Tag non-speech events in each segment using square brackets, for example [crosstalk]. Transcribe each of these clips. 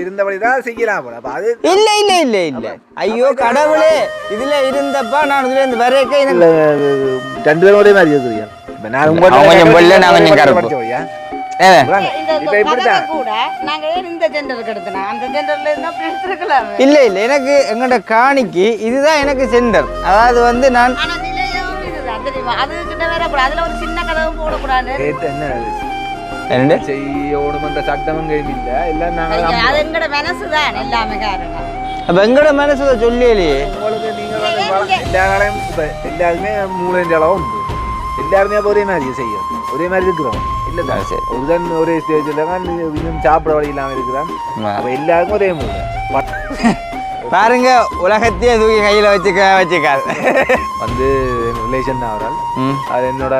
இருந்தபடிதான் செய்யலாம் போல. அப்ப அது இல்ல இல்ல இல்ல இல்ல. ஐயோ கடவுளே இதுல இருந்தப்பா நான் இதுல இருந்து வரைக்க ரெண்டு பேரும் ஒரே மாதிரி இருக்கிறீங்க நான் உங்க நான் கொஞ்சம் கருப்பு. இல்ல இல்ல எனக்கு எங்கட காணிக்கு இதுதான் எனக்கு சென்டர் அதாவது வந்து நான் ஆனா நிலையம் இதுதான் தெரியுமா அது கிட்ட வேற கூடாது அதுல ஒரு சின்ன கதவு போடக்கூடாது எங்கட மனசுதான் எல்லாமே காரணம் அப்ப எங்கட மனசுல சொல்லலையே உங்களுக்கு நீங்க வந்து வள- எல்லா நாளையும் இப்ப எல்லாருமே மூளைன்ற அளவு உண்டு. எல்லாருமே அப்ப ஒரே மாதிரி செய்யும். ஒரே மாதிரி இருக்கிறோம். இல்ல சரி. ஒருதான் ஒரே ஸ்டேஜ்ல இன்னும் சாப்பிட வழி இல்லாம இருக்கிறான். அப்ப எல்லாருக்கும் ஒரே மூளை. பாருங்க உலகத்தையே தூக்கி கையில வச்சுக்க வச்சுக்காது வந்து ரிலேஷன் தான் அவரால். அது என்னோட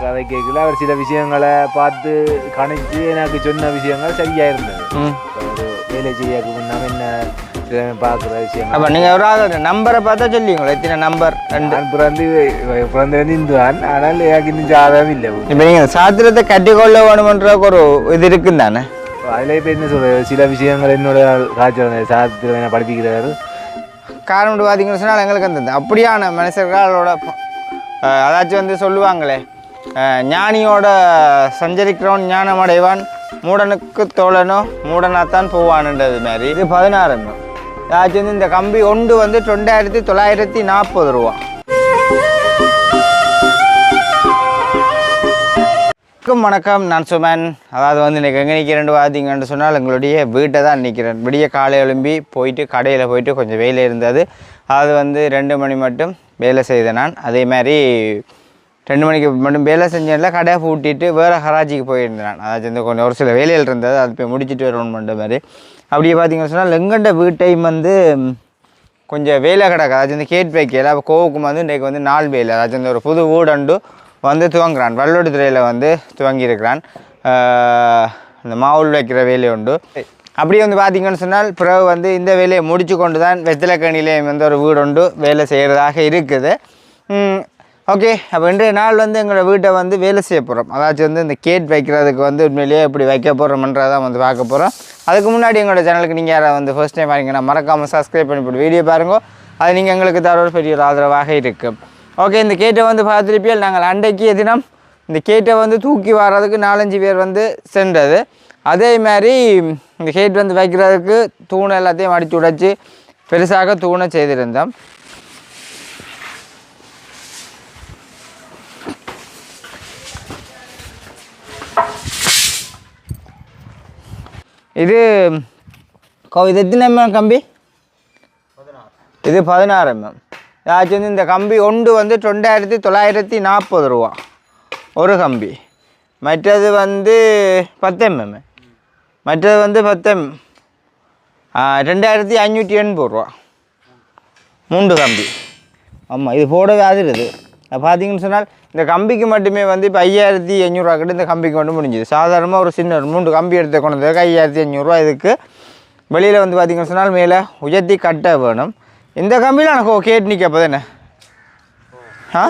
கதை கேட்கல. அவர் சில விஷயங்களை பார்த்து கணிச்சு எனக்கு சொன்ன விஷயங்கள் சரியா இருந்தது. ஒரு வேலை செய்யறதுக்கு முன்னாம என்ன பார்க்குற விஷயங்கள்? அப்ப நீங்க ஒரு நம்பரை பார்த்தா சொல்லிங்களா எத்தனை நம்பர் ரெண்டு. பிறந்து பிறந்து வந்து இந்துவான். ஆனால் எனக்கு இன்னும் ஜாதகம் இல்லை. இப்ப நீங்க சாத்திரத்தை கட்டிக்கொள்ள வேணுமன்றதுக்கு ஒரு இது இருக்குன்னு தானே அதில் இப்போ என்ன சொல்கிறது சில விஷயங்கள் என்னோட காய்ச்சல் சாத்திரம் என்ன படிப்பிக்கிறாரு காரணம் பார்த்தீங்கன்னு சொன்னால் எங்களுக்கு அந்த அப்படியான மனுஷர்களோட அதாச்சும் வந்து சொல்லுவாங்களே ஞானியோட சஞ்சரிக்கிறவன் ஞானம் அடைவான் மூடனுக்கு தோழனோ மூடனாத்தான் போவான்ன்றது மாதிரி இது பதினாறு ஏதாச்சும் வந்து இந்த கம்பி ஒன்று வந்து ரெண்டாயிரத்தி தொள்ளாயிரத்தி நாற்பது ரூபா வணக்கம் வணக்கம். நான் சுமன். அதாவது வந்து இன்றைக்கி எங்கே நிற்கிறேன் பார்த்தீங்கன்னு சொன்னால் எங்களுடைய வீட்டை தான் நிற்கிறேன் விடிய காலை எழும்பி போயிட்டு கடையில் போயிட்டு கொஞ்சம் வேலை இருந்தது. அது வந்து ரெண்டு மணி மட்டும் வேலை செய்தேன் நான். அதே மாதிரி ரெண்டு மணிக்கு மட்டும் வேலை செஞ்சதில் கடையை பூட்டிட்டு வேறு ஹராஜிக்கு போயிருந்தேன் நான். அதாச்சும் இந்த கொஞ்சம் ஒரு சில வேலைகள் இருந்தது. அது போய் முடிச்சுட்டு வரணும் பண்ணுற மாதிரி. அப்படியே பார்த்தீங்கன்னு சொன்னால் எங்கண்ட வீட்டையும் வந்து கொஞ்சம் வேலை கிடக்கு. அதாச்சும் இந்த கேட் வைக்கல. அப்போ கோவுக்கும் வந்து இன்றைக்கு வந்து நாள் வேலை. அதாச்சும் இந்த ஒரு புது வீடண்டு வந்து துவங்குறான். வல்லோடுதுறையில் வந்து துவங்கியிருக்கிறான். இந்த மாவுள் வைக்கிற வேலை உண்டு. அப்படியே வந்து பார்த்தீங்கன்னு சொன்னால் பிறகு வந்து இந்த வேலையை முடிச்சு கொண்டு தான் வெத்திலக்கணிலேயும் வந்து ஒரு வீடு உண்டு. வேலை செய்கிறதாக இருக்குது. ஓகே. அப்போ இன்றைய நாள் வந்து எங்களோட வீட்டை வந்து வேலை செய்ய போகிறோம் அதாச்சும் வந்து இந்த கேட் வைக்கிறதுக்கு வந்து உண்மையிலேயே எப்படி வைக்க போகிறோம்ன்றதான் வந்து பார்க்க போகிறோம் அதுக்கு முன்னாடி எங்களோட சேனலுக்கு நீங்கள் யாராவது வந்து ஃபர்ஸ்ட் டைம் பாருங்கன்னா மறக்காமல் சப்ஸ்கிரைப் பண்ணி போட்டு வீடியோ பாருங்க. அது நீங்கள் எங்களுக்கு தர ஒரு பெரிய ஒரு ஆதரவாக இருக்குது ஓகே இந்த கேட்டை வந்து பார்த்துருப்பியல் நாங்கள் அன்றைக்கு தினம் இந்த கேட்டை வந்து தூக்கி வர்றதுக்கு நாலஞ்சு பேர் வந்து சென்றது. அதே மாதிரி இந்த கேட் வந்து வைக்கிறதுக்கு தூணை எல்லாத்தையும் அடித்து உடைச்சி பெருசாக தூணை செய்திருந்தோம். இது கோ இது எத்தனை எம்எம் கம்பி இது பதினாறு எம்எம் ஏதாச்சும் வந்து இந்த கம்பி ஒன்று வந்து ரெண்டாயிரத்தி தொள்ளாயிரத்தி நாற்பது ரூபா. ஒரு கம்பி. மற்றது வந்து பத்து எம்எம் மற்றது வந்து பத்து எம் ரெண்டாயிரத்தி ஐநூற்றி எண்பது ரூபா. மூன்று கம்பி. ஆமாம் இது போடவே அதிருது பார்த்தீங்கன்னு சொன்னால் இந்த கம்பிக்கு மட்டுமே வந்து இப்போ ஐயாயிரத்தி அஞ்சூறுரூவா கிட்ட இந்த கம்பிக்கு மட்டும் முடிஞ்சுது. சாதாரணமாக ஒரு சின்ன ஒரு மூன்று கம்பி எடுத்து கொண்டு ஐயாயிரத்தி ஐநூறுரூவா இதுக்கு. வெளியில் வந்து பார்த்தீங்கன்னு சொன்னால் மேலே உயர்த்தி கட்ட வேணும். இந்த கம்பியில் எனக்கு கேட்டு நிற்க அப்போ தானே ஆ?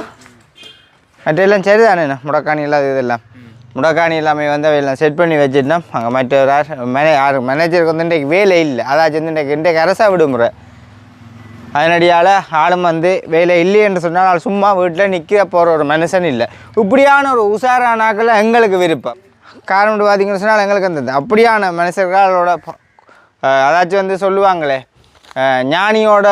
மற்ற எல்லாம் சரி தானே முடக்காணி இல்லாத இதெல்லாம். முடக்காணி எல்லாமே வந்து அவையெல்லாம் செட் பண்ணி வச்சுட்டா அங்கே மற்ற ஒரு ஆள் மேனே யார் மேனேஜருக்கு வந்து இன்றைக்கு வேலை இல்லை. அதாச்சும் வந்து இன்றைக்கு இன்றைக்கு அரசா விடுமுறை. அதனடியால் ஆளும் வந்து வேலை இல்லை என்று சொன்னால் ஆள் சும்மா வீட்டில் நிற்க போகிற ஒரு மனுஷன் இல்லை. இப்படியான ஒரு உஷாரானாக்கள் எங்களுக்கு விருப்பம். காரணம் பார்த்தீங்கன்னு சொன்னால் எங்களுக்கு அந்த அப்படியான மனுஷர்களோட அதாச்சும் வந்து சொல்லுவாங்களே ஞானியோட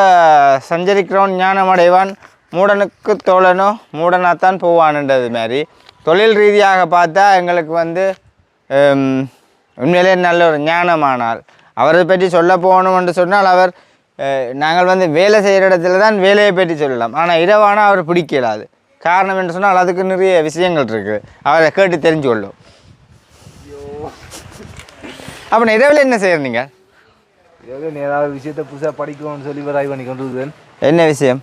சஞ்சரிக்கிறவன் ஞானம் அடைவான் மூடனுக்கு தோழனோ மூடனாகத்தான் போவான்ன்றது மாதிரி தொழில் ரீதியாக பார்த்தா எங்களுக்கு வந்து உண்மையிலே நல்ல ஒரு ஞானமானால் அவரை பற்றி சொல்ல போகணும்னு சொன்னால் அவர் நாங்கள் வந்து வேலை செய்கிற இடத்துல தான் வேலையை பற்றி சொல்லலாம். ஆனால் இரவானா அவர் பிடிக்கலாது. காரணம் என்று சொன்னால் அதுக்கு நிறைய விஷயங்கள் இருக்குது அவரை கேட்டு தெரிஞ்சு கொள்ளும் அப்போ இரவில் என்ன செய்கிறீங்க? நீ ஏதாவது விஷயத்த புதுசாக படிக்கணும்னு சொல்லி வராய் பண்ணி கொண்டு இருக்கிறேன் என்ன விஷயம்?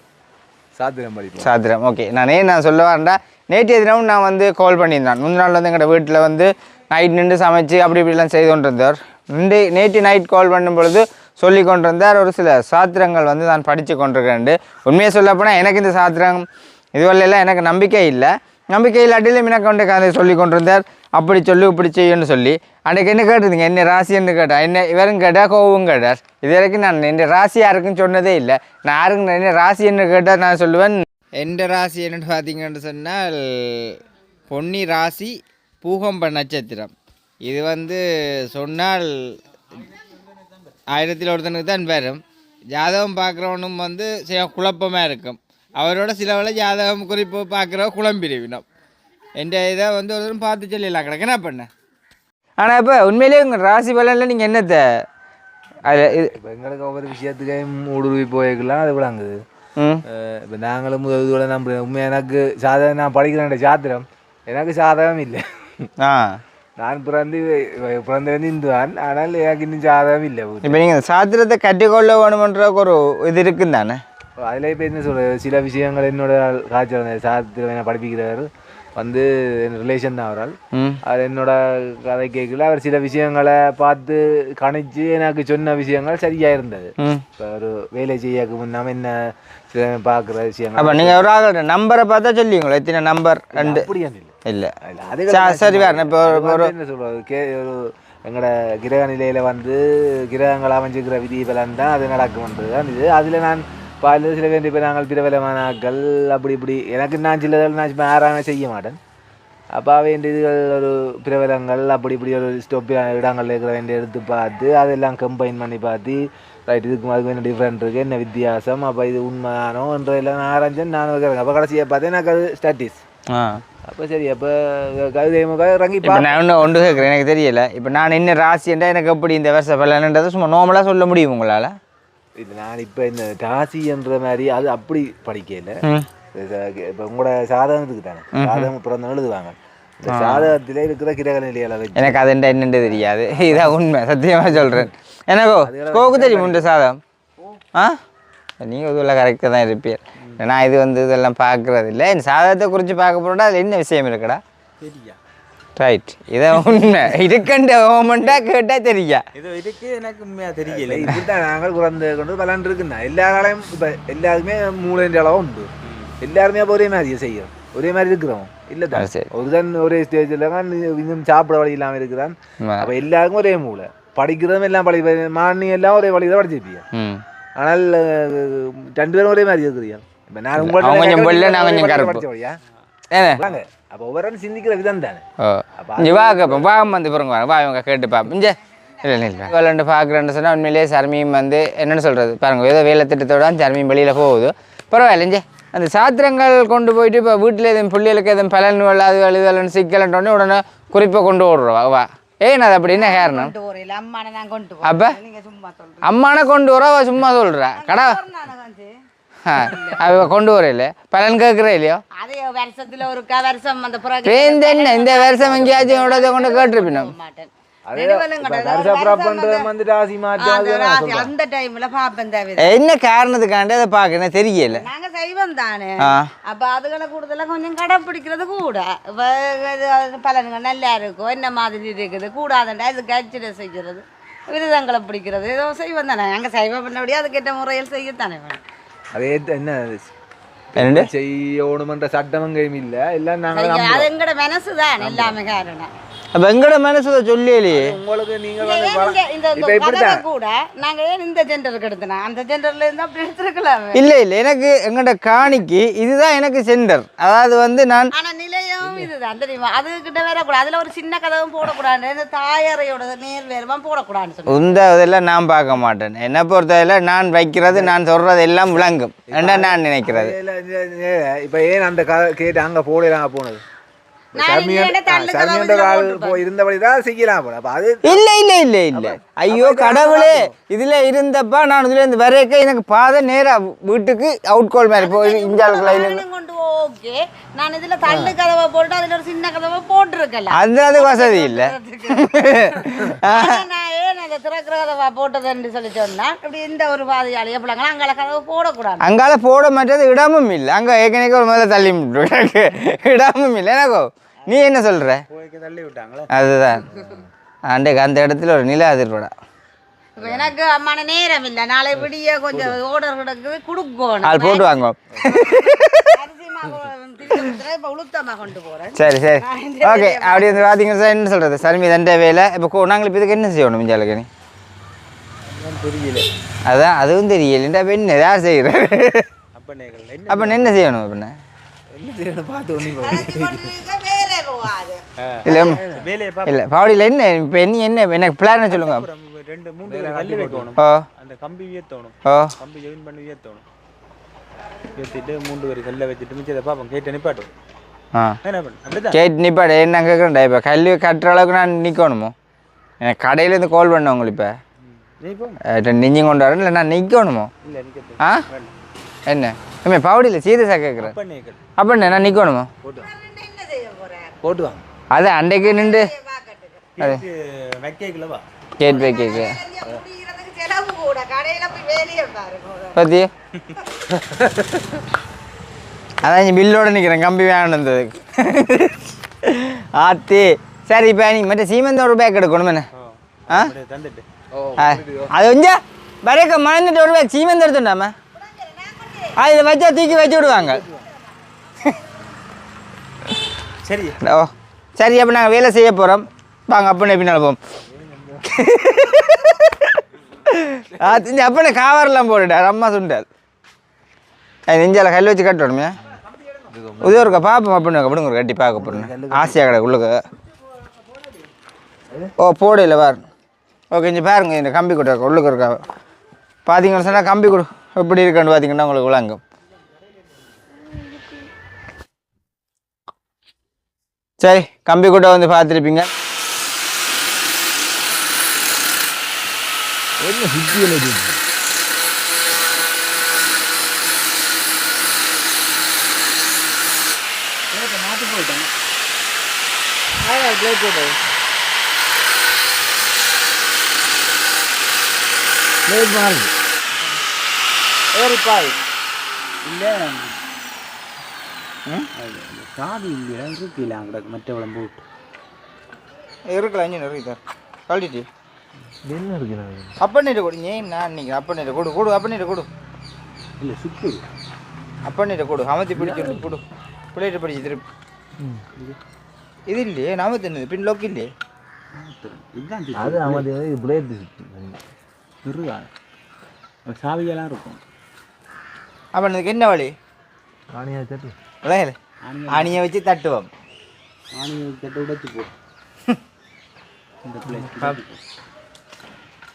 சாத்திரம் படிப்போம். சாத்திரம். ஓகே. நான் ஏன் நான் சொல்ல வரேன்டா நேற்றைய தினம் நான் வந்து கால் பண்ணியிருந்தேன். முந்தின நாள் வந்து எங்களோட வீட்டில் வந்து நைட் நின்று சமைச்சு அப்படி இப்படிலாம் செய்து கொண்டிருந்தார். நின்று நேற்று நைட் கால் பண்ணும் பொழுது சொல்லி கொண்டிருந்தார். ஒரு சில சாத்திரங்கள் வந்து நான் படித்து கொண்டிருக்கேன் உண்மையை சொல்லப்போனால் எனக்கு இந்த சாத்திரம் இதுவரையெல்லாம் எனக்கு நம்பிக்கை இல்லை. நம்பிக்கை இல்லாட்டிலும் எனக்கு வந்து கதை சொல்லி கொண்டிருந்தார். அப்படி சொல்லு இப்படி செய்யும்னு சொல்லி அன்றைக்கு என்ன கேட்டிருந்தீங்க? என்ன ராசின்னு கேட்டா என்ன இவரும் கேட்டால் கோவம் கேட்டார். இது வரைக்கும் நான் என் ராசி யாருக்கும் சொன்னதே இல்லை. நான் யாருக்கும் என்ன ராசி என்ன கேட்டால் நான் சொல்லுவேன். எந்த ராசி என்னன்னு பார்த்தீங்கன்னு சொன்னால் பொன்னி ராசி பூகம்ப நட்சத்திரம். இது வந்து சொன்னால் ஆயிரத்தில் ஒருத்தனுக்கு தான் வரும் ஜாதகம் பார்க்குறவனும் வந்து சில குழப்பமாக இருக்கும். அவரோட சிலவில் ஜாதகம் குறிப்பு பார்க்குற குழம்பிரிவினோம் என்ற இதை வந்து ஒரு தடவை பார்த்து சொல்லிடலாம். கிடக்கு. என்ன பண்ண? ஆனால் இப்போ உண்மையிலேயே உங்கள் ராசி பலனில் நீங்கள் என்னத்தை? அதில் இது இப்போ எங்களுக்கு ஒவ்வொரு விஷயத்துக்கையும் ஊடுருவி போய்க்கலாம் அது விளங்குது இப்போ நாங்களும் முதல்ல நம்புறேன் உண்மையாக எனக்கு சாதகம் நான் படிக்கிறேன் சாத்திரம். எனக்கு சாதகம் இல்லை. ஆ. நான் பிறந்து பிறந்தது இந்துவான். ஆனால் எனக்கு இன்னும் சாதகம் இல்லை இப்போ நீங்கள் சாத்திரத்தை கற்றுக்கொள்ள வேணுமன்றதுக்கு ஒரு இது இருக்குன்னு தானே? அதில் இப்போ என்ன சொல்கிறது சில விஷயங்கள் என்னோட காய்ச்சல் சாத்திரம் என்ன படிப்பிக்கிறவர். வந்து ரிலேஷன் தான் அவரால். அவர் என்னோட கதை கேட்கல. அவர் சில விஷயங்களை பார்த்து கணிச்சு எனக்கு சொன்ன விஷயங்கள் சரியாக இருந்தது இப்போ ஒரு வேலை செய்யக்கு முன்னாம என்ன சில பார்க்குற விஷயங்கள் அப்போ நீங்கள் ஒரு ஆள் நம்பரை பார்த்தா சொல்லுவீங்களா எத்தனை நம்பர் ரெண்டு. அப்படியா இல்லை. இல்லை. சரி, வேறு இப்போ ஒரு என்ன சொல்றது? கே ஒரு எங்களோட கிரக நிலையில வந்து கிரகங்கள் அமைஞ்சிருக்கிற விதி பலன் தான் அது நடக்கும்ன்றது தான் இது. அதில் நான் பால் சில பேர் இப்போ நாங்கள் பிரபலமான அப்படி இப்படி. எனக்கு நான் சிலதில் நான் சும்மா ஆராய்ச்சி செய்ய மாட்டேன். அப்போ வேண்டிய இதுகள் ஒரு பிரபலங்கள் அப்படி இப்படி ஒரு ஸ்டோப் இடங்கள்ல இருக்கிற வேண்டிய எடுத்து பார்த்து அதெல்லாம் கம்பைன் பண்ணி பார்த்து ரைட் இதுக்கு அதுக்கு என்ன டிஃப்ரெண்ட் இருக்குது என்ன வித்தியாசம் அப்போ இது உண்மையானோன்றதெல்லாம் நான் ஆராய்ஞ்சேன் நான் வைக்கிறேன் அப்போ கடைசியாக பார்த்தேன் எனக்கு அது ஸ்டாட்டிஸ் ஆ. அப்போ சரி அப்போ கவிதை இறங்கி இப்போ நான் ஒன்று ஒன்று கேட்குறேன் எனக்கு தெரியல. இப்போ நான் என்ன ராசின்றா எனக்கு எப்படி இந்த வருஷ பலன்ன்றதை சும்மா நார்மலாக சொல்ல முடியும் உங்களால்? இது நான் இப்போ இந்த ராசின்ற மாதிரி அது அப்படி படிக்கல இப்போ உங்களோட சாதகத்துக்கு தானே? சாதகம் பிறந்த எழுதுவாங்க. இந்த சாதகத்தில் இருக்கிற கிரக வச்சு. எனக்கு அது என்னென்னு தெரியாது. இதான் உண்மை சத்தியமாக சொல்கிறேன் எனக்கோ கோக்கு தெரியும் உண்டு சாதம் ஆ? நீங்கள் இதுல கரெக்டாக தான் இருப்பீர். நான் இது வந்து இதெல்லாம் பார்க்குறது இல்லை இந்த சாதகத்தை குறித்து பார்க்க போகிறோம்னா அதில் என்ன விஷயம் இருக்குடா? ரைட் இதான் உண்மை. இருக்கண்ட ஓமெண்ட்டாக கேட்டால் தெரியா? இது இதுக்கு எனக்கு உண்மையாக தெரியல. இப்படித்தான் நாங்கள் குறைந்த கொண்டு பலன் இருக்குண்ணா எல்லா நாளையும் இப்போ எல்லாருக்குமே மூளைன்ற அளவு உண்டு. எல்லாருமே அப்போ ஒரே மாதிரி செய்யும். ஒரே மாதிரி இருக்கிறோம். இல்லை தான். சரி. ஒருதான் ஒரே ஸ்டேஜில் தான் இன்னும் சாப்பிட வழி இல்லாமல் இருக்கிறான். அப்போ எல்லாருக்கும் ஒரே மூளை. படிக்கிறதும் எல்லாம் படி மாணி எல்லாம் ஒரே வழி தான் படிச்சிருப்பீங்க. ஆனால் ரெண்டு பேரும் ஒரே மாதிரி இருக்கிறீங்க. இப்போ நான் உங்கள்ட்ட அவன் கொஞ்சம் வெள்ளை, நான் ஒரே கொஞ்சம் கருப்பு. அப்போ ஒவ்வொரு சிந்திக்கிற விதம் தானே இங்கே வா கேட்போம் வா வந்து பாருங்க வா இவங்க கேட்டு பார்ப்போம் இங்கே இல்லை இல்லை இல்லை விளாண்டு பார்க்குறேன்னு சொன்னால் உண்மையிலேயே சர்மியும் வந்து என்னென்னு சொல்கிறது பாருங்க ஏதோ வேலை திட்டத்தோட சர்மியும் வெளியில் போகுது பரவாயில்ல இங்கே அந்த சாத்திரங்கள் கொண்டு போயிட்டு இப்போ வீட்டில் எதுவும் பிள்ளைகளுக்கு எதுவும் பலன் அது எழுதலன்னு சிக்கலன்றோடனே உடனே குறிப்பை கொண்டு விடுறோம் வா ஏன் அது அப்படி என்ன காரணம் கொண்டு போறேன் அம்மான நான் கொண்டு அப்ப? அம்மானை கொண்டு வர சும்மா சொல்கிறா கடா கொண்டு வரையில பலன் கேட்குறே இல்லையோ வருஷத்துல ஒரு க- வருஷம் அந்த என்ன இந்த வருஷம் எங்கேயாச்சும் விடதை கொண்டு கேட்டிருப்பினோம் என்ன காரணத்துக்காண்டி அதை பார்க்கணும் தெரியல நாங்க செய்வோம் தானே ஆ அப்ப அதுகளை கூடுதலா கொஞ்சம் கடைப்பிடிக்கிறது கூட பலன்கள் நல்லா இருக்கும் என்ன மாதிரி இருக்குது கூடாதுண்டா இது கட்சியில செய்கிறது விரதங்களை பிடிக்கிறது ஏதோ செய்வோம் தானே நாங்க செய்வோம் பண்ணபடியே அதுக்கேற்ற முறையில் செய்யத்தானே வேணும் அதே என்ன என்னண்டு? செய்யணுமன்ற சட்டம் எங்கேயும் இல்ல எல்லாம் நாங்க அது எங்கட மனசு தான் எல்லாமே காரணம் அப்போ எங்கட மனசுல உங்களுக்கு நீங்க இந்த இப்படித்தான் கூட நாங்க ஏன் இந்த ஜெண்டருக்கு எடுத்தோம் அந்த ஜெண்டர்ல இருந்து அப்படி இல்லை இல்லை எனக்கு எங்கட காணிக்கு இதுதான் எனக்கு சென்டர் அதாவது வந்து நான் ஆனா நிலையம் இதுதான் தெரியுமா அது கிட்ட வரக்கூடாது அதுல ஒரு சின்ன கதவும் போடக்கூடாது இந்த தாயறையோட நேர் வேறுமா போடக்கூடாதுன்னு உந்த இதெல்லாம் நான் பார்க்க மாட்டேன் என்னை பொறுத்தவரையில் நான் வைக்கிறது நான் சொல்றது எல்லாம் விளங்கும் என்ன நான் நினைக்கிறது இப்போ ஏன் அந்த கதை கேட்டு அங்கே போடலாம் போனது இல்லை இல்லை இல்லை இல்லை. ஐயோ கடவுளே இதுல இருந்தப்பா நான் இதுல இருந்து வரைக்க எனக்கு பாதை நேரா வீட்டுக்கு அவுட் கோல் மாதிரி போய் இஞ்சாளுக்கு லைன் கொண்டு ஓகே. நான் இதுல தள்ளு கதவை போட்டு அதுல ஒரு சின்ன கதவை போட்டிருக்கலாம் அது அது வசதி இல்லை. அங்கால போட மாட்டது இடமும் இல்லை. அங்க ஏற்கனவே ஒரு முதல்ல தள்ளி இடமும் இல்லை. எனக்கோ? நீ என்ன சொல்ற? போய்க்கு தள்ளி விட்டாங்களே. அதுதான். அன்றைக்கு அந்த இடத்துல ஒரு நில அதிர்வடா. எனக்கு அம்மான நேரம் இல்ல நாளை விடிய கொஞ்சம் ஓடர் கிடக்குது குடுக்கணும். போட்டு வாங்க. சரி சரி. ஓகே அப்படி வந்து பார்த்தீங்கன்னா சார் என்ன சொல்கிறது சர்மி தண்டை வேலை. இப்போ நாங்கள் இப்போ இதுக்கு என்ன செய்யணும் மிஞ்சாலுக்கு நீ? தெரியல அதான் அதுவும் தெரியல. இந்த பெண் யார் செய்கிறார் அப்போ என்ன செய்யணும் அப்படின்னா என்ன செய்யணும்? பார்த்து ஒன்றும் இல்லை வேலையை இல்லை பாவடியில் என்ன இப்போ நீ என்ன எனக்கு பிளான் சொல்லுங்க. ரெண்டு மூணு கல் வைக்கணும். ஓ. அந்த கம்பி உயர்த்தணும். ஓ. கம்பி ஜெயின் பண்ணி உயர்த்தணும். உயர்த்திட்டு மூன்று வரி கல்லை வச்சுட்டு மிச்சத்தை பார்ப்போம். கேட்டு நிப்பாட்டும் என்ன கேட்டு நிப்பாடு என்ன கேட்குறேன்டா இப்போ கல்வி கட்டுற அளவுக்கு நான் நிற்கணுமோ எனக்கு கடையிலேருந்து கால் பண்ண உங்களுக்கு இப்போ நீ போ. நெஞ்சும் கொண்டு வரேன் இல்லை நான் நிற்கணுமோ ஆ? என்ன? பாவடியில் சீரியஸாக கேட்குறேன் அப்போ என்ன நான் நிற்கணுமோ போட்டு என்ன செய்ய போறேன் போட்டு வாங்க அது அன்றைக்கு நின்று. வா. கேட் பை கேக்கு பத்தி அதான் பில்லோட நிற்கிறேன் கம்பி வேணும் இருந்ததுக்கு ஆத்தி. சரி இப்போ நீ மற்ற சீமெந்த ஒரு பேக் எடுக்கணும் என்ன? ஆ அது கொஞ்சம் வரைக்க மறந்துட்டு ஒரு பேக் சீமெந்த எடுத்துட்டாம? அது வச்சா தூக்கி வச்சு விடுவாங்க. சரி. ஓ சரி அப்போ நாங்கள் வேலை செய்ய போகிறோம் வாங்க அப்பன்னு எப்படினாலும் போவோம். ஆ இந்த அப்பனை காவரெல்லாம் போட்டுட்டார். அம்மா சுண்டார் நெஞ்சால கல் வச்சு கட்டணுமே. உதவி இருக்கா பார்ப்போம் அப்படின்னு அப்படின்னு ஒரு கட்டி பார்க்க போகிறேன் ஆசையாக கிடக்கு உள்ளுக்கு ஓ போடையில் பாரு. ஓகே இங்கே பாருங்க இந்த கம்பி கொட்டை உள்ளுக்கு இருக்கா. பார்த்தீங்கன்னு சொன்னால் கம்பி கொடு. எப்படி இருக்கான்னு பார்த்தீங்கன்னா உங்களுக்கு விளங்கும். சரி கம்பி கூட்ட வந்து பார்த்துருப்பீங்க. என்ன சுத்தியில் இது? பிளேட் மாறுது ஏறிப்பாய் இல்லை. சாதி இல்லையா இருக்குல்ல அங்கே மற்ற விளம்பு விட்டு இருக்கலாம் இங்கே இருக்கு கழட்டிட்டு. என்ன இருக்கு நான்? அப்பண்ணிட்டு கொடு ஏன் நான் நீங்கள் அப்பண்ணிட்டு கொடு கொடு அப்பண்ணிட்டு கொடு. இல்லை சுற்று அப்பண்ணிட்டு கொடு அமர்த்தி பிடிச்சு கொடு. பிள்ளைட்டு பிடிச்சி திருப்பி. இது இல்லையே நாம தின்னது பின் லோக்கு இல்லையே. அது இது பிளேட் இருவா சாவியெல்லாம் இருக்கும். அப்போ என்ன வழி காணியா சட்டு விளையல அணியை வச்சு தட்டுவோம். ஆணி கட்ட உடைச்சு போ. இந்த பிள்ளை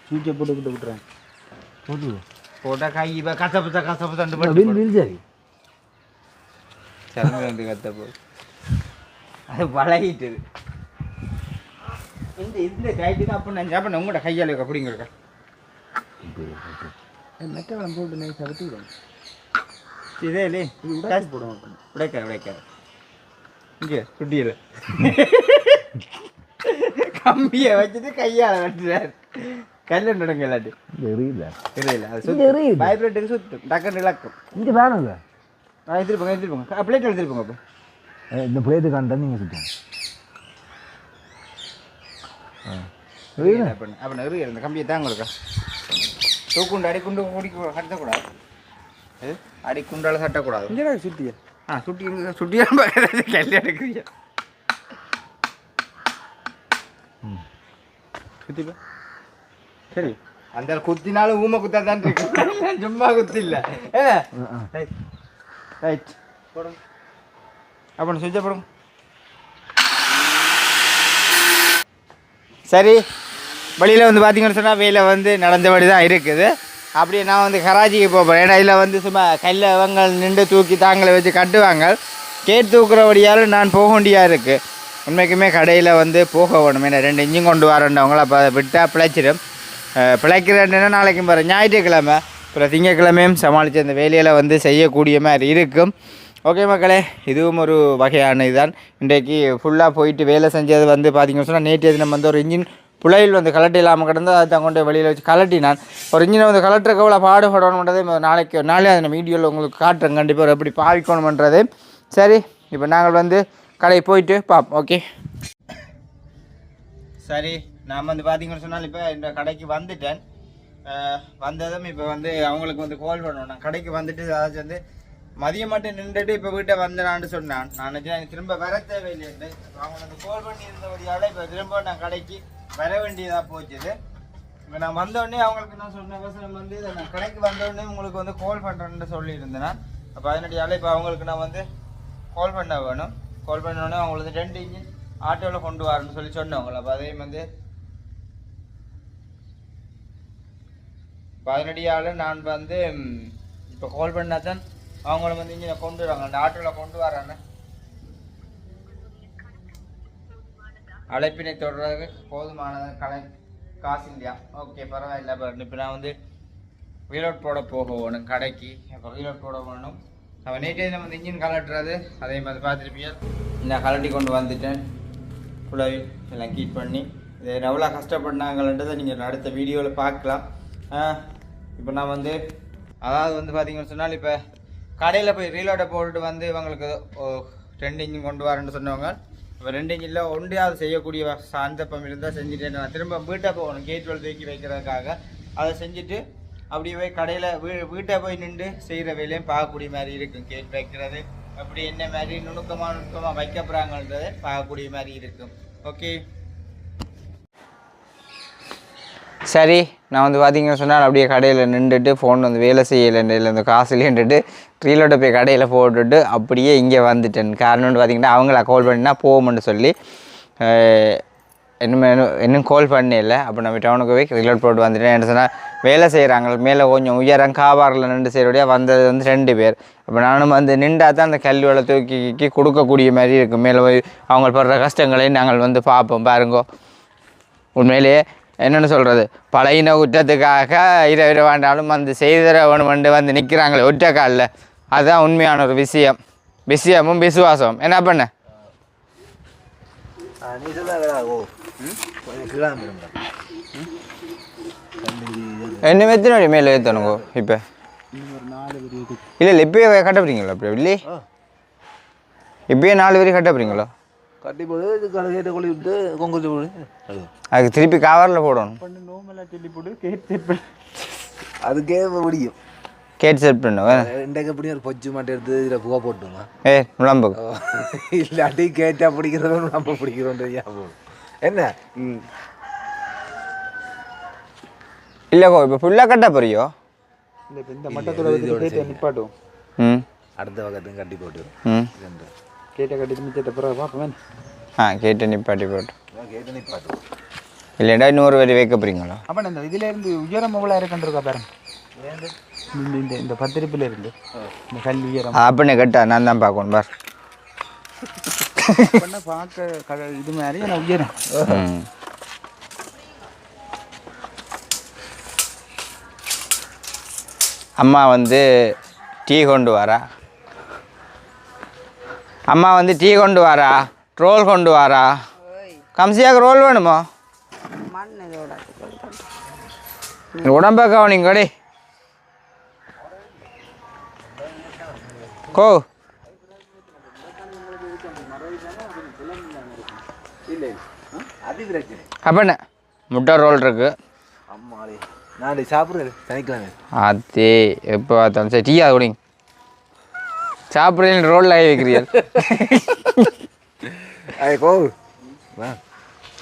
சூச்சை போட்டுக்கிட்டு விட்டுறேன். போட்டு போட்டால் கை இப்போ கசப்பு கசப்பு தண்டு வில் பட்டு வில் சரி வந்து கத்தப்போ அது பழகிட்டுது. இந்த இந்த கைட்டுக்கு அப்போ நான் அப்போ உங்களோட கையால் இருக்க குடிங்க மெட்ட விளம்பு போட்டு நைஸாக விட்டுக்கிறோம் இதே இல்லை இது உடைச்சு போடுவோம் உடைக்கார உடைக்கார இங்கே சுட்டியில் கம்பியை வச்சுட்டு கையால் வெட்டுறாரு கல்லு நடங்க இல்லாட்டி தெரியல தெரியல அது சுத்து எரியுது. வைப்ரேட்டுக்கு சுத்தும் டக்குன்னு இழக்கும் இங்கே வேணும்ல ஆ எடுத்துருப்போங்க எடுத்துருப்போங்க பிளேட் எடுத்துருப்போங்க அப்போ இந்த பிளேட்டு காண்டா நீங்கள் சுத்தம் அப்போ அப்போ நெருங்க இந்த கம்பியை தாங்க இருக்கா தூக்குண்டு அடிக்குண்டு குடிக்க கட்டக்கூடாது இது அடிக்குண்டால சட்டக்கூடாது. இங்கே சுற்றிய ஆ சுட்டி சுட்டியாக பார்க்கறது கல்லு எடுக்கிறீங்க. சுற்றிப்பா சரி. அந்த குத்தினாலும் ஊமை குத்தா தான் இருக்கு. சும்மா குத்தி இல்லை ஏ ரைட். ரைட். போடுங்க. அப்போ சுவிட்சை போடுங்க. சரி. வழியில் வந்து பார்த்தீங்கன்னு சொன்னால் வேலை வந்து நடந்தபடி தான் இருக்குது. அப்படியே நான் வந்து கராச்சிக்கு போகிறேன் ஏன்னா இதில் வந்து சும்மா கல்ல அவங்க நின்று தூக்கி தாங்களை வச்சு கட்டுவாங்க. கேட் தூக்குறபடியால் நான் போக வேண்டியா இருக்குது உண்மைக்குமே கடையில் வந்து போக வேணும். ஏன்னா ரெண்டு இன்ஜின் கொண்டு வரேன்டவங்கள அப்போ விட்டால் பிழைச்சிடும் பிழைக்கிறேன்னா நாளைக்கும் பாரு ஞாயிற்றுக்கிழமை அப்புறம் திங்கக்கிழமையும் சமாளித்து அந்த வேலையில் வந்து செய்யக்கூடிய மாதிரி இருக்கும். ஓகே மக்களே இதுவும் ஒரு வகையான இதுதான். இன்றைக்கு ஃபுல்லாக போயிட்டு வேலை செஞ்சது வந்து பார்த்திங்கன்னு சொன்னால் நேற்று தினம் வந்து ஒரு இன்ஜின் புழையில் வந்து கலட்டி இல்லாமல் கிடந்து அதை தான் கொண்டு வெளியில் வச்சு கலட்டினான். ஒரு இன்ஜினை வந்து கலட்டுறக்கு எவ்வளோ பாடுபடணுன்றதே நாளைக்கு நாளே அதை வீடியோவில் உங்களுக்கு காட்டுறேன். கண்டிப்பாக ஒரு எப்படி பாவிக்கணுமன்றது. சரி இப்போ நாங்கள் வந்து கடைக்கு போயிட்டு பார்ப்போம் ஓகே சரி நான் வந்து பார்த்தீங்கன்னு சொன்னால் இப்போ இந்த கடைக்கு வந்துட்டேன். வந்ததும் இப்போ வந்து அவங்களுக்கு வந்து கால் பண்ணணும் நான் கடைக்கு வந்துட்டு அதாச்சும் வந்து மதியம் மட்டும் நின்றுட்டு இப்போ வீட்டை வந்தேனான்னு சொன்னான். நான் நினைச்சேன் திரும்ப வர தேவையில்லை அவங்களுக்கு கால் பண்ணி இருந்தபடியால் இப்போ திரும்ப நான் கடைக்கு வர வேண்டியதாக போச்சுது. இப்போ நான் வந்தோடனே அவங்களுக்கு நான் சொன்ன அவசரம் வந்து இதை நான் கடைக்கு வந்தோடனே உங்களுக்கு வந்து கால் பண்ணுறேன்னு சொல்லியிருந்தேன் அப்போ அதனடியால் இப்போ அவங்களுக்கு நான் வந்து கால் பண்ண வேணும். கால் பண்ண உடனே அவங்களுக்கு ரெண்டு இன்ஜின் ஆட்டோவில் கொண்டு வரேன்னு சொல்லி சொன்னவங்கள அப்போ அதையும் வந்து பதினடியால் நான் வந்து இப்போ கால் பண்ணாதான் அவங்கள வந்து இங்கே கொண்டு வராங்க அந்த ஆட்டோவில் கொண்டு வராங்க அழைப்பினை தொடர்பாக போதுமானது கலை காசு இல்லையா? ஓகே பரவாயில்ல இப்போ நான் வந்து ரீலோட் போட போக வேணும் கடைக்கு. அப்புறம் ரீலோட் போட வேணும் நம்ம நேற்றே நம்ம வந்து இன்ஜின் கலட்டுறது அதே மாதிரி பார்த்துருப்பீங்க. நான் கலட்டி கொண்டு வந்துட்டேன். குழாய் எல்லாம் கீட் பண்ணி. இது எவ்வளோ கஷ்டப்பட்டாங்கன்றதை நீங்கள் அடுத்த வீடியோவில் பார்க்கலாம். இப்போ நான் வந்து அதாவது வந்து பார்த்தீங்கன்னு சொன்னால் இப்போ கடையில் போய் ரீலோடை போட்டுட்டு வந்து இவங்களுக்கு ரெண்டு இன்ஜின் கொண்டு வரேன்னு சொன்னவங்க இப்போ ரெண்டு இன்ஜினில் ஒன்றையாவது செய்யக்கூடிய சந்தர்ப்பம் இருந்தால் செஞ்சுட்டு நான் திரும்ப வீட்டை போகணும் கேட் வெல் தூக்கி வைக்கிறதுக்காக அதை செஞ்சுட்டு அப்படியே போய் கடையில் வீ வீட்டை போய் நின்று செய்கிற வேலையும் பார்க்கக்கூடிய மாதிரி இருக்கும். கேட் வைக்கிறது அப்படி என்ன மாதிரி நுணுக்கமாக நுணுக்கமாக வைக்கப்படுறாங்கன்றதை பார்க்கக்கூடிய மாதிரி இருக்கும். ஓகே சரி நான் வந்து பார்த்தீங்கன்னு சொன்னால் அப்படியே கடையில் நின்றுட்டு ஃபோன் வந்து வேலை செய்யலைன்னு இந்த காசு இல்லைன்ட்டு ரீலோட போய் கடையில் போட்டுட்டு அப்படியே இங்கே வந்துட்டேன். காரணம் வந்து பார்த்தீங்கன்னா அவங்கள கால் பண்ணினா போகும்னு சொல்லி இன்னும் இன்னும் கால் பண்ணல அப்போ நம்ம டவுனுக்கு போய் ரீலோட் போட்டு வந்துட்டேன். என்ன சொன்னால் வேலை செய்கிறாங்க மேலே கொஞ்சம் உயரம் காவாரில் நின்று செய்கிறபடியாக வந்தது வந்து ரெண்டு பேர். அப்போ நானும் வந்து நின்றா தான் அந்த கல்வியோட தூக்கி கொடுக்கக்கூடிய மாதிரி இருக்கும். மேலே போய் அவங்க படுற கஷ்டங்களையும் நாங்கள் வந்து பார்ப்போம். பாருங்கோ. உண்மையிலேயே என்னென்னு சொல்கிறது பழையின குற்றத்துக்காக இரவு வேண்டாலும் வந்து செய்திட வேணுமெண்டு வந்து நிற்கிறாங்களே ஒற்றை காலில். அதுதான் உண்மையான ஒரு விஷயம். விஷயமும் விசுவாசம் என்ன பண்ண? என்ன எத்தனை மேலே ஏற்றணுங்கோ இப்போ? இல்லை இல்லை இப்போயே கட்டப்படுறீங்களா அப்படி இல்லையே இப்பயே நாலு வரையும் கட்டப்படுறீங்களோ கட்டி போடு இது கழுகேட்ட கொள்ளி விட்டு கொங்குச்சு போடு அது. அதுக்கு திருப்பி கவரில் போடணும். நோமெல்லாம் சொல்லி போட்டு கேட் செட் பண்ணி. அதுக்கே முடியும். கேட் செட் பண்ணுவேன் இன்றைக்கு எப்படி ஒரு பொச்சு மாட்டை எடுத்து இதில் புகை போட்டுங்க ஏ நுழம்பு. இல்லாட்டி கேட்டா பிடிக்கிறதும் நம்ம பிடிக்கிறோம் போடும். என்ன? ம். இல்லைக்கோ இப்போ ஃபுல்லாக கட்ட போறியோ? இல்லை இப்போ இந்த மட்டத்தோட நிப்பாட்டும். ம். அடுத்த பக்கத்தையும் கட்டி போட்டு ம். ரெண்டு கேட்டை கட்டிட்டு மிச்சத்தை பிறகு பார்ப்பேன் ஆ கேட்டு நிப்பாட்டி போட்டு. கேட்டு நிப்பாட்டு இல்லைடா இன்னொரு வரி வைக்க போறீங்களா? அப்போ இந்த இதுல இருந்து உயரம் எவ்வளோ இருக்குன்றக்கா பாருங்க. இந்த இந்த இந்த பத்திரிப்பில் இருந்து இந்த கல் உயரம். அப்படின்னு கேட்டா நான் தான் பார்க்கணும் பார். பார்க்க க இது மாதிரி நான் உயரம். அம்மா வந்து டீ கொண்டு வரா. அம்மா வந்து டீ கொண்டு வரா ரோல் கொண்டு வரா. கம்சியாக ரோல் வேணுமோ? உடம்ப கவனிங்க கடி கோ. அது அப்பண்ண முட்டை ரோல் இருக்கு. அதே எப்போ பார்த்தாலும் சரி டீயா குடிங்க. சாப்பிட்றீங்க ரோலில் ஆகி வைக்கிறீர்கள் ஐ கோ வா.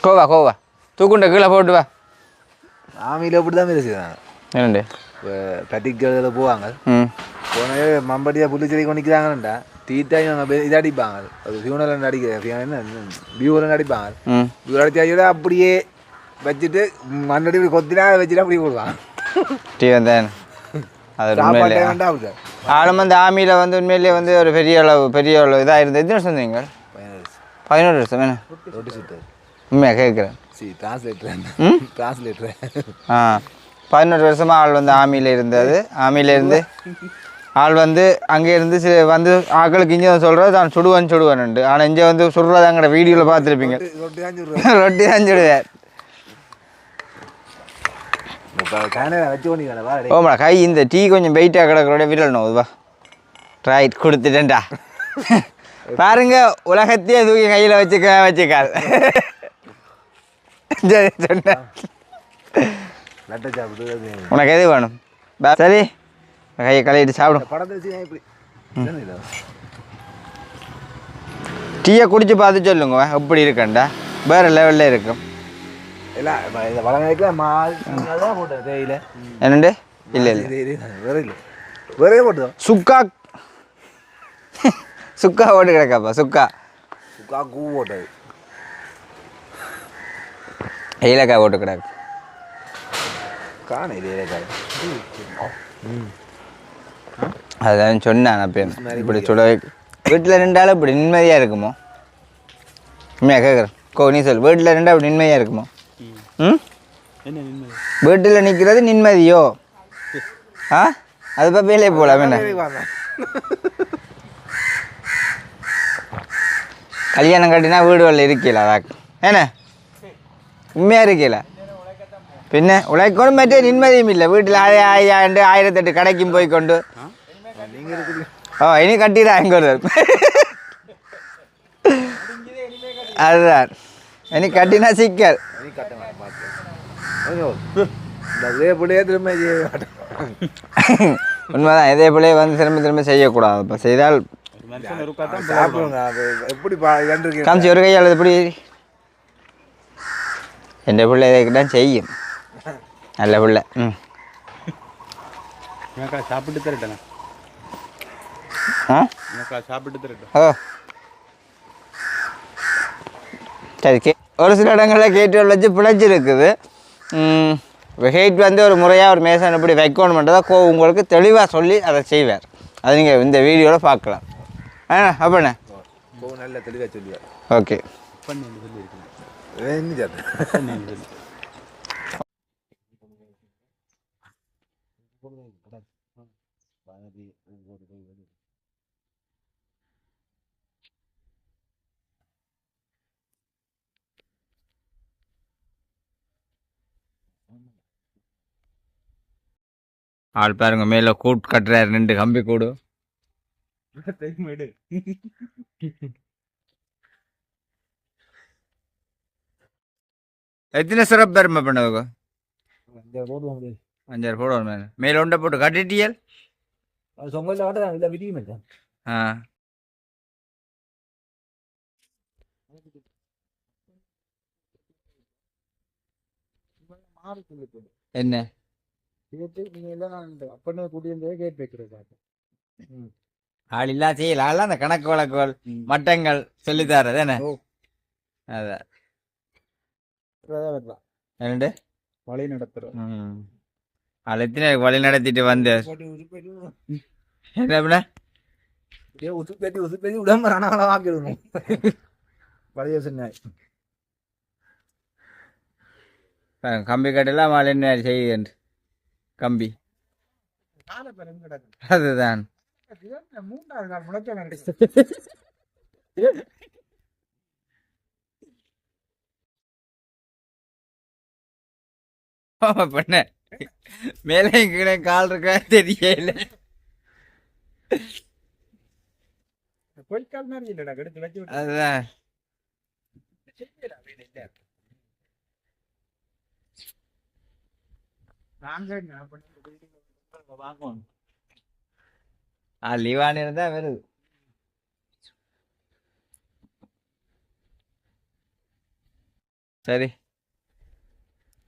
கோவா கோவா. தூக்குண்ட கீழே போட்டு வா. ஆமியில் அப்படி தான் பேசுகிறேன் என்னண்டு? இப்போ பட்டிகளில் போவாங்க. போனவே மம்படியாக புள்ளிச்செடி கொண்டிக்கிறாங்கண்டா தீட்டாய் அவங்க இது அடிப்பாங்க. அது ஃபியூனல் அடிக்க என்ன வியூவில் அடிப்பாங்க. வியூ அடிச்சாயோட அப்படியே வச்சுட்டு மண்ணடி கொத்தினா அதை வச்சுட்டு அப்படியே டீ வந்தேன் அது உண்மையிலே ஆளும் வந்து ஆமியில் வந்து உண்மையிலேயே வந்து ஒரு பெரிய அளவு பெரிய அளவு இதாக இருந்தது. எத்தனை வருஷம் நீங்கள்? பதினோரு வருஷம் சுத்தர் உண்மையாக கேட்குறேன். C translator? டிரான்ஸ்லேட்டர் ஆ பதினோரு வருஷமாக ஆள் வந்து ஆமியில் இருந்தது. ஆமியில் இருந்து ஆள் வந்து அங்கே இருந்து சி- வந்து ஆக்களுக்கு இங்கே சொல்கிறது தான் சுடுவேன் சுடுவேன்ண்டு ஆனால் இங்கே வந்து சுடுறது அங்கே வீடியோவில் பார்த்துருப்பீங்க. ரொட்டி தான் சொல்கிறேன் ரொட்டி தான் சுடுவேன் [laughs] இப்போ கேனடா வச்சு கொண்டிருக்கானே வா டேய். ஓமாடா கை இந்த டீ கொஞ்சம் வெயிட்டாக கிடக்கிறோட விரல் நோவு வா. ரைட் கொடுத்துட்டேன்டா. பாருங்க உலகத்தையே தூக்கி கையில் வச்சுக்க வச்சுக்கால் சரி சொன்னேன் உனக்கு எது வேணும்? சரி. கையை கழுவிட்டு சாப்பிடும்? டீயை குடிச்சு பார்த்து சொல்லுங்க எப்படி இருக்கண்டா வேறு லெவலில் இருக்கும் என்னண்டு இல்லை இல்லை வேற இல்லை வேறே போட்டுதான் சுக்கா சுக்கா ஓட்டு கிடக்காப்பா சுக்கா சுக்கா கூ போட்டது ஏலக்காய் ஓட்டு கிடக்கு காண இது ஏலக்காய் அதான் சொன்னேன் அப்போ இப்படி சுட வீட்டில் ரெண்டாலும் இப்படி நிம்மதியாக இருக்குமோ உண்மையாக கேட்குறேன் கோ நீ சொல் வீட்டில் ரெண்டா இப்படி நிம்மதியாக இருக்குமோ ம்? வீட்டில் நிற்கிறது நிம்மதியோ? [laughs] ஆ? அது இப்போ வேலையை போகலாம் என்ன? கல்யாணம் கட்டினா வீடு வரல இருக்கல அதாக்கு என்ன? உண்மையாக இருக்கல பின்ன உழைக்கணும் மற்றே நிம்மதியும் இல்லை. வீட்டில் ஆய ஆயாண்டு ஆயிரத்தெட்டு கடைக்கும் போய் கொண்டு. ஓ இனி கட்டிடா எங்க ஒருத்தர் [laughs] அதுதான். இனி கட்டினா சிக்கல். உண்மைதான் இதே போலே வந்து திரும்ப திரும்ப செய்யக்கூடாது. இப்போ செய்தால் எப்படி காமிச்சு ஒரு கையால் எப்படி என் பிள்ளை இதை தான் செய்யும். நல்ல பிள்ளை. ம். எனக்கா சாப்பிட்டு தரட்டேன் ஆ எனக்கா சாப்பிட்டு தரட்டும் ஓ சரி கே ஒரு சில இடங்களில் கேட்டு வச்சு பிழைச்சிருக்குது ஹெயிட் வந்து ஒரு முறையாக ஒரு மேசன் எப்படி வைக்கணுமென்றதை கோ உங்களுக்கு தெளிவாக சொல்லி அதை செய்வார். அது நீங்கள் இந்த வீடியோவில் பார்க்கலாம். ஆ அப்படிண்ணே கோ நல்ல தெளிவாக சொல்லுவார். ஓகே. பண்ணி சொல்லியிருக்கேன் என்ன சார் பண்ணி சொல்லி ஆள் பாருங்க மேலே கூட் கட்டுறாரு ரெண்டு கம்பி கூடு. எத்தனை சிறப்பு பெருமை போடுவோம் அஞ்சாறு போடுவோம் மேலே. மேலே உண்டை போட்டு கட்டிட்டியல்? சொங்கல்ல காட்ட இல்லை விதியும் இல்லை. ஆ. என்ன? கேட்டு நீங்கள் எல்லாம் அப்பனே கூட்டியிருந்தே கேட் வைக்கிறது ஆள் இல்லா செய்யல. ஆள் அந்த கணக்கு வழக்குகள் மட்டங்கள் சொல்லித்தாரது என்ன ஓ. அதான் என்னண்டு? வழி நடத்துகிறோம் ம். ஆள் எத்தனை வழி நடத்திட்டு வந்து? என்ன உசுப்பேத்தி உசுப்பேத்தி உடம்பு ரணங்கள வாக்கிடணும் பழைய சொன்னாய். கம்பி கட்டெல்லாம் ஆள் என்ன செய்யுது கம்பி. அதுதான். பண்ண. மேலே கீழே கால் இருக்கா தெரியல. அதுதான் செய்யல வேலை இல்லை நாங்க நான் பண்ணி building வாங்குவோம் ஆ லீவானு இருந்தா வருது. சரி.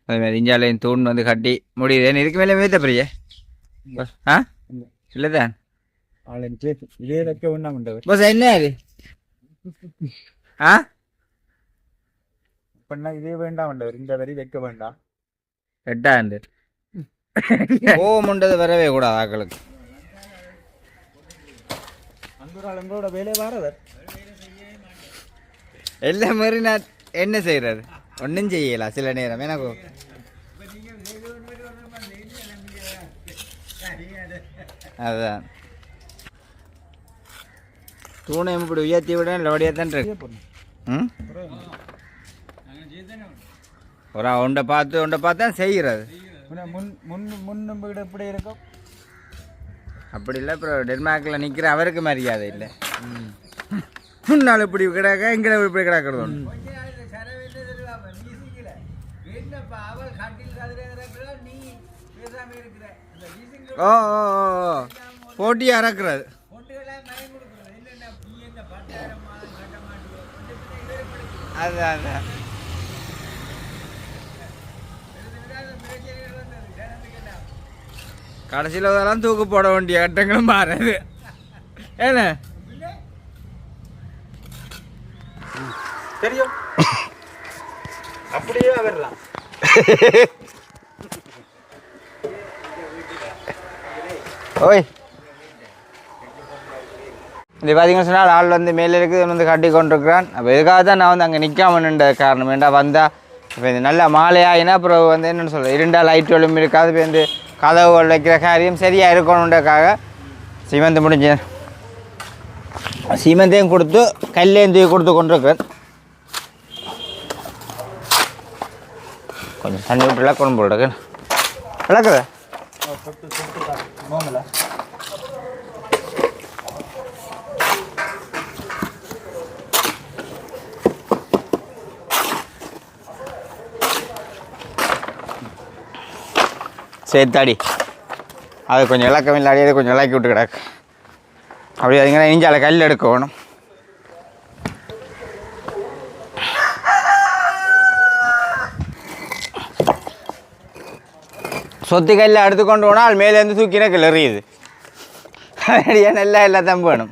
அது மாதிரி இஞ்சாலையும் தூண் வந்து கட்டி முடியுது. இதுக்கு மேலே மேத்த பிரிய? ஆ? இல்லைதான். இதே வைக்க ஒன்றா பஸ் என்ன அது ஆ? பண்ணா இதே வேண்டாம் மண்டவர் இந்த வரி வைக்க வேண்டாம். எட்டாண்டு [laughs] கோவம் உண்டது வரவே கூடாது ஆக்களுக்கு. வேலையை வாரவர். எல்லாம் மாதிரி நான் என்ன செய்யறது? ஒன்றும் செய்யலாம் சில நேரம். எனக்கு அதான். தூணை இப்படி உயர்த்தி விட லோடியாக தான் இருக்கு. ம்? ஒரு உண்டை பார்த்து உண்டை பார்த்து தான் செய்கிறது. முன் முன் முன்னும் வீடு எப்படி இருக்கும்? அப்படி இல்லை அப்புறம் டென்மார்க்கில் நிற்கிற அவருக்கு மரியாதை இல்லை. முன்னால் இப்படி கிடக்க எங்களை இப்படி கிடக்கிறது ஓ ஓ ஓ ஓ. போட்டியாக இறக்குறது அதான் அதான் கடைசியில் இதெல்லாம் தூக்கு போட வேண்டிய கட்டங்களும் மாறுது. ஏண்ணே தெரியும். அப்படியே வரலாம் ஓய். இது பார்த்தீங்கன்னு சொன்னால் ஆள் வந்து மேலே இருக்குது வந்து கட்டி கொண்டிருக்கிறான். அப்போ இதுக்காக தான் நான் வந்து அங்கே நிற்காம நின்ற காரணம். ஏன்டா வந்தால் இப்போ இது நல்ல மாலையாயினா அப்புறம் வந்து என்னென்னு சொல்ல இருண்டா லைட் ஒளியும் இருக்காது. இப்போ இந்த கதவுகள் வைக்கிற காரியம் சரியாக இருக்கணுன்றக்காக சிமெண்ட் முடிஞ்ச சிமெண்டையும் கொடுத்து கல்லையும் தூக்கி கொடுத்து கொண்டிருக்கிறேன். கொஞ்சம் தண்ணி விட்டு இழக்கணும் போல் இருக்கு இழக்குதா சேர்த்தாடி அது கொஞ்சம் இலக்கம் இல்லாடி அது கொஞ்சம் இலக்கி விட்டு கிடக்கு. அப்படி அதுங்கன்னா இஞ்சால கல் எடுக்க வேணும். சொத்து கல்லை அடுத்து கொண்டு போனால் மேலேருந்து தூக்கினா கிளறியுது [laughs] அப்படியே நல்லா எல்லாத்தையும் வேணும்.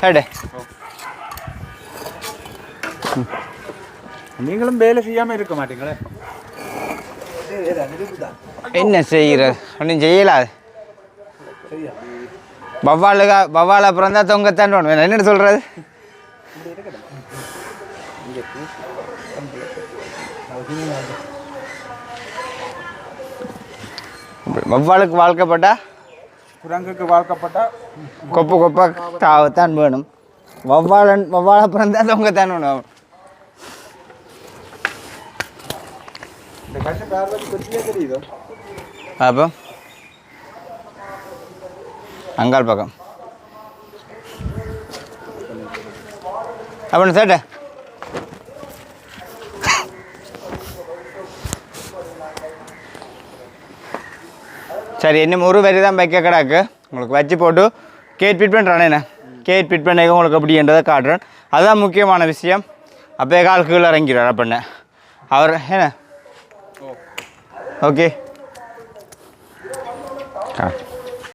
ஹேடே நீங்களும் வேலை செய்யாம இருக்க மாட்டீங்களே என்ன செய்கிறது ஒன்றும் செய்யலாது வவ்வாலுக்கா வவ்வால் அப்புறம் தான் தொங்கத்தான் வேணும் என்ன சொல்கிறது வவ்வாலுக்கு வாழ்க்கப்பட்டா குரங்குக்கு வாழ்க்கப்பட்டா கொப்பு கொப்பா தாவத்தான் வேணும். வவ்வாலன் வவ்வால் அப்புறம் தான் தொங்கத்தான் வேணும் அப்போ? அங்காள் பக்கம். அப்போ சேட்ட. சரி இன்னும் ஒரு வரி தான் வைக்க கிடாக்கு. உங்களுக்கு வச்சு போட்டு கேட் ஃபிட் பண்ணுறானே என்ன கேட் ஃபிட் பண்ண உங்களுக்கு அப்படின்றதை காட்டுறேன். அதுதான் முக்கியமான விஷயம். அப்போயே கால் கீழே இறங்கிடுவார் அப்படின்ன அவர் என்ன? ஓகே.